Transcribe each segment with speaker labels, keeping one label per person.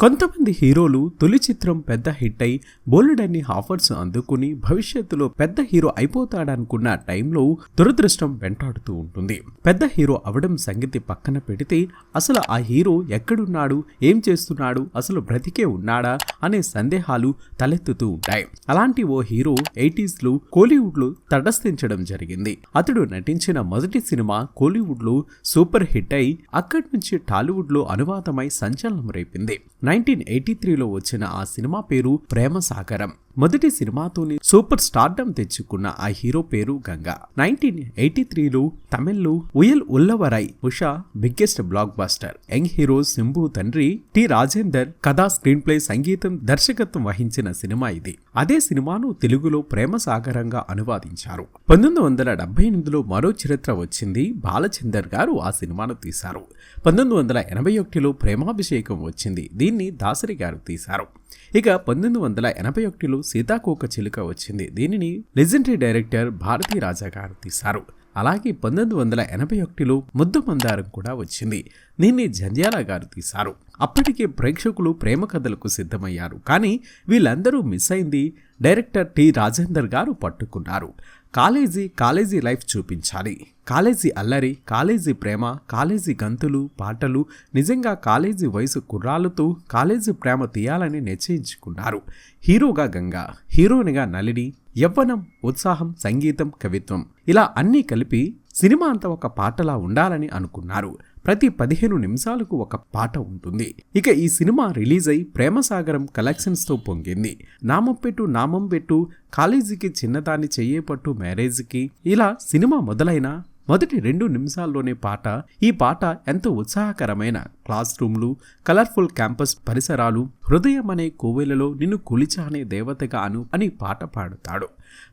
Speaker 1: కొంతమంది హీరోలు తొలి చిత్రం పెద్ద హిట్ అయి బోలెడన్ని ఆఫర్స్ అందుకుని భవిష్యత్తులో పెద్ద హీరో అయిపోతాడనుకున్న టైంలో దురదృష్టం వెంటాడుతూ ఉంటుంది. పెద్ద హీరో అవడం సంగతి పక్కన పెడితే అసలు ఆ హీరో ఎక్కడున్నాడు? ఏం చేస్తున్నాడు? అసలు బ్రతికే ఉన్నాడా? అనే సందేహాలు తలెత్తుతూ ఉంటాయి. అలాంటి ఓ హీరో ఎయిటీస్లో కోలీవుడ్లో తటస్థించడం జరిగింది. అతడు నటించిన మొదటి సినిమా కోలీవుడ్లో సూపర్ హిట్ అయి అక్కడి నుంచి టాలీవుడ్లో అనువాదమై సంచలనం రేపింది. నైన్టీన్ ఎయిటీ త్రీలో వచ్చిన ఆ సినిమా పేరు ప్రేమ సాగరం మొదటి సినిమాతోనే సూపర్ స్టార్డమ్ తెచ్చుకున్న ఆ హీరో పేరు గంగా. నైన్టీన్ ఎయిటీ త్రీలో తమిళ్ళో Uyirullavarai Usha biggest block buster. Young hero Simbu తండ్రి టి రాజేందర్ కథా స్క్రీన్ ప్లే సంగీతం దర్శకత్వం వహించిన సినిమా ఇది. అదే సినిమాను తెలుగులో ప్రేమ సాగరంగా అనువాదించారు. పంతొమ్మిది వందల డెబ్బై ఎనిమిదిలో మరో చరిత్ర వచ్చింది. బాలచందర్ గారు ఆ సినిమాను తీశారు. పంతొమ్మిది వందల ఎనభై ఒకటిలో ప్రేమాభిషేకం వచ్చింది. దీన్ని దాసరి గారు తీశారు. ఇక పంతొమ్మిది వందల ఎనభై ఒకటిలో సీతాకోక చిలుక వచ్చింది. దీనిని లెజెండరీ డైరెక్టర్ భారతీ రాజా గారు తీశారు. అలాగే పంతొమ్మిది వందల ఎనభై ఒకటిలో ముద్దు మందారం కూడా వచ్చింది. దీన్ని జంధ్యాల గారు తీశారు. అప్పటికే ప్రేక్షకులు ప్రేమ కథలకు సిద్ధమయ్యారు. కానీ వీళ్ళందరూ మిస్ అయింది డైరెక్టర్ టి రాజేందర్ గారు పట్టుకున్నారు. కాలేజీ కాలేజీ లైఫ్ చూపించాలి. కాలేజీ అల్లరి కాలేజీ ప్రేమ కాలేజీ గంతులు పాటలు నిజంగా కాలేజీ వయసు కుర్రాళ్ళతో కాలేజీ ప్రేమ తీయాలని నిశ్చయించుకున్నారు. హీరోగా గంగా హీరోయిన్గా నలిని యవ్వనం ఉత్సాహం సంగీతం కవిత్వం ఇలా అన్నీ కలిపి సినిమా అంతా ఒక పాటలా ఉండాలని అనుకున్నారు. ప్రతి పదిహేను నిమిషాలకు ఒక పాట ఉంటుంది. ఇక ఈ సినిమా రిలీజ్ అయి ప్రేమసాగరం కలెక్షన్స్తో పొంగింది. నామం పెట్టు నామం పెట్టు కాలేజీకి చిన్నదాన్ని చెయ్యేపట్టు మ్యారేజ్కి ఇలా సినిమా మొదలైన మొదటి రెండు నిమిషాల్లోనే పాట ఈ పాట ఎంతో ఉత్సాహకరమైన క్లాస్ రూమ్లు కలర్ఫుల్ క్యాంపస్ పరిసరాలు హృదయం అనే కోవెలలో నిన్ను కొలిచానే దేవతగాను అని పాట పాడుతాడు.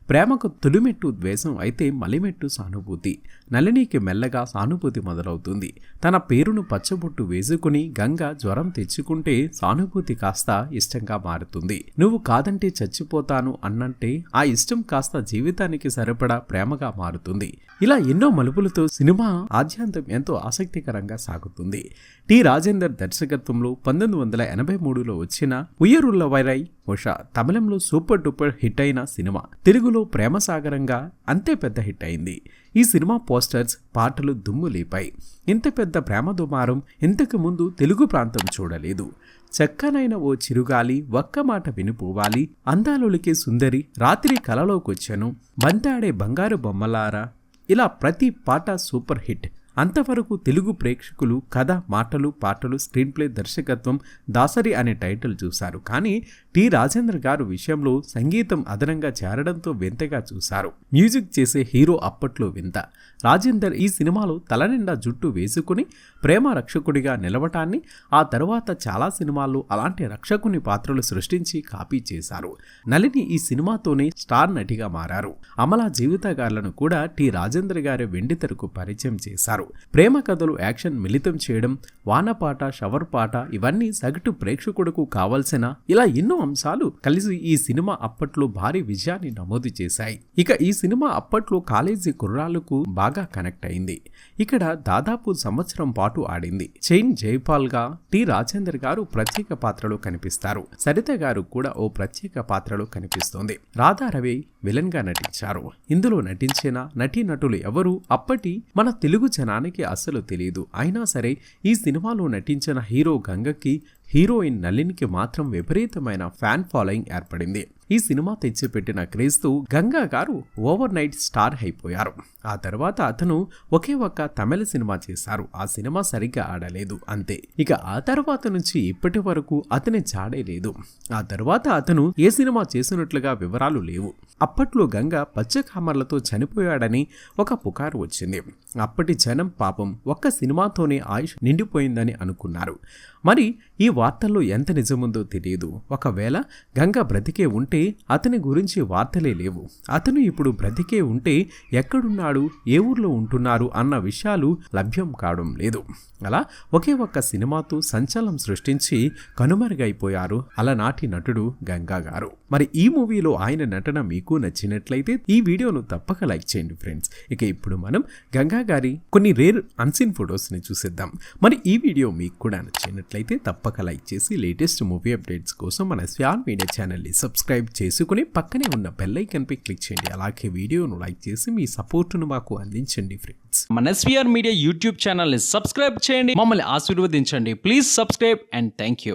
Speaker 1: ప్రేమకు తొలిమెట్టు ద్వేషం అయితే మలిమెట్టు సానుభూతి. నళినికి మెల్లగా సానుభూతి మొదలవుతుంది. తన పేరును పచ్చబొట్టు వేసుకుని గంగ జ్వరం తెచ్చుకుంటే సానుభూతి కాస్త ఇష్టంగా మారుతుంది. నువ్వు కాదంటే చచ్చిపోతాను అన్నంటే ఆ ఇష్టం కాస్త జీవితానికి సరిపడా ప్రేమగా మారుతుంది. ఇలా ఎన్నో మలుపులతో సినిమా ఆద్యాంతం ఎంతో ఆసక్తికరంగా సాగుతుంది. టి. రాజేందర్ దర్శకత్వంలో పంతొమ్మిది వందల ఎనభై మూడులో వచ్చిన ఉయ్యరుల్ల వైరై ఉషా తమిళంలో సూపర్ డూపర్ హిట్ అయిన సినిమా. తెలుగులో ప్రేమసాగరంగా అంతే పెద్ద హిట్ అయింది. ఈ సినిమా పోస్టర్స్ పాటలు దుమ్ము లేపాయి. ఇంత పెద్ద ప్రేమ దుమారం ఇంతకు ముందు తెలుగు ప్రాంతం చూడలేదు. చక్కనైన ఓ చిరుగాలి ఒక్క మాట వినిపోవాలి అందాలొలికే సుందరి రాత్రి కలలోకొచ్చాను బంతాడే బంగారు బొమ్మలారా. ఇలా ప్రతి పాట సూపర్ హిట్. అంతవరకు తెలుగు ప్రేక్షకులు కథ మాటలు పాటలు స్క్రీన్ ప్లే దర్శకత్వం దాసరి అనే టైటిల్ చూశారు. కానీ టి రాజేంద్ర గారు విషయంలో సంగీతం అదనంగా చేరడంతో వింతగా చూశారు. మ్యూజిక్ చేసే హీరో అప్పట్లో వింత. రాజేందర్ ఈ సినిమాలో తలనిండా జుట్టు వేసుకుని ప్రేమ రక్షకుడిగా నిలవటాన్ని ఆ తర్వాత చాలా సినిమాల్లో అలాంటి రక్షకుని పాత్రలు సృష్టించి కాపీ చేశారు. నలిని ఈ సినిమాతోనే స్టార్ నటిగా మారారు. అమలా జీవితగాళ్ళను కూడా టి రాజేంద్ర గారి వెండితెరకు పరిచయం చేశారు. ప్రేమ కథలు యాక్షన్ మిళితం చేయడం వానపాట షవర్ పాట ఇవన్నీ సగటు ప్రేక్షకుడుకు కావలసిన ఇలా ఎన్నో అంశాలు కలిసి ఈ సినిమా అప్పట్లో భారీ విజయాన్ని నమోదు చేశాయి. ఇక ఈ సినిమా అప్పట్లో కాలేజీ కుర్రాలకు బాగా కనెక్ట్ అయింది. ఇక్కడ దాదాపు సంవత్సరం పాటు ఆడింది. చైన్ జైపాల్గా టి రాజేందర్ గారు ప్రత్యేక పాత్రలో కనిపిస్తారు. సరిత గారు కూడా ఓ ప్రత్యేక పాత్రలో కనిపిస్తోంది. రాధారవి విలన్గా నటించారు. ఇందులో నటించిన నటీనటులు ఎవరు? అప్పటి మన తెలుగు జనానికి అస్సలు తెలియదు అయినా సరే ఈ సినిమాలో నటించిన హీరో గంగకి హీరోయిన్ నళినికి మాత్రం విపరీతమైన ఫ్యాన్ ఫాలోయింగ్ ఏర్పడింది. ఈ సినిమా తెచ్చిపెట్టిన క్రేజ్తో గంగా గారు ఓవర్ నైట్ స్టార్ అయిపోయారు. ఆ తర్వాత అతను ఒకే ఒక్క తమిళ సినిమా చేశారు. ఆ సినిమా సరిగ్గా ఆడలేదు అంతే. ఇక ఆ తర్వాత నుంచి ఇప్పటి వరకు అతని చాడే లేదు. ఆ తర్వాత అతను ఏ సినిమా చేసినట్లుగా వివరాలు లేవు. అప్పట్లో గంగ పచ్చకామర్లతో చనిపోయాడని ఒక పుకారు వచ్చింది. అప్పటి జనం పాపం ఒక్క సినిమాతోనే ఆయుష్ నిండిపోయిందని అనుకున్నారు. మరి ఈ వార్తల్లో ఎంత నిజముందో తెలియదు. ఒకవేళ గంగ బ్రతికే ఉంటే ఎందుకంటే అతని గురించి వార్తలే లేవు. అతను ఇప్పుడు బ్రతికే ఉంటే ఎక్కడున్నాడు ఏ ఊర్లో ఉంటున్నారు అన్న విషయాలు లభ్యం కావడం లేదు. అలా ఒకే ఒక్క సినిమాతో సంచలనం సృష్టించి కనుమరుగైపోయారు అలనాటి నటుడు గంగా గారు. మరి ఈ మూవీలో ఆయన నటన మీకు నచ్చినట్లయితే ఈ వీడియోను తప్పక లైక్ చేయండి ఫ్రెండ్స్. ఇక ఇప్పుడు మనం గంగా గారి కొన్ని రేర్ అన్సీన్ ఫొటోస్ని చూసేద్దాం. మరి ఈ వీడియో మీకు కూడా నచ్చినట్లయితే తప్పక లైక్ చేసి లేటెస్ట్ మూవీ అప్డేట్స్ కోసం మన స్వాన్ మీడియా ఛానల్ని సబ్స్క్రైబ్ చేసుకుని పక్కనే ఉన్న బెల్లైకన్పై క్లిక్ చేయండి. అలాగే వీడియోను లైక్ చేసి మీ సపోర్టును మాకు అందించండి ఫ్రెండ్స్
Speaker 2: మన ఎస్వీఆర్ మీడియా యూట్యూబ్ ఛానల్ని సబ్స్క్రైబ్ చేయండి. మమ్మల్ని ఆశీర్వదించండి. Please subscribe and thank you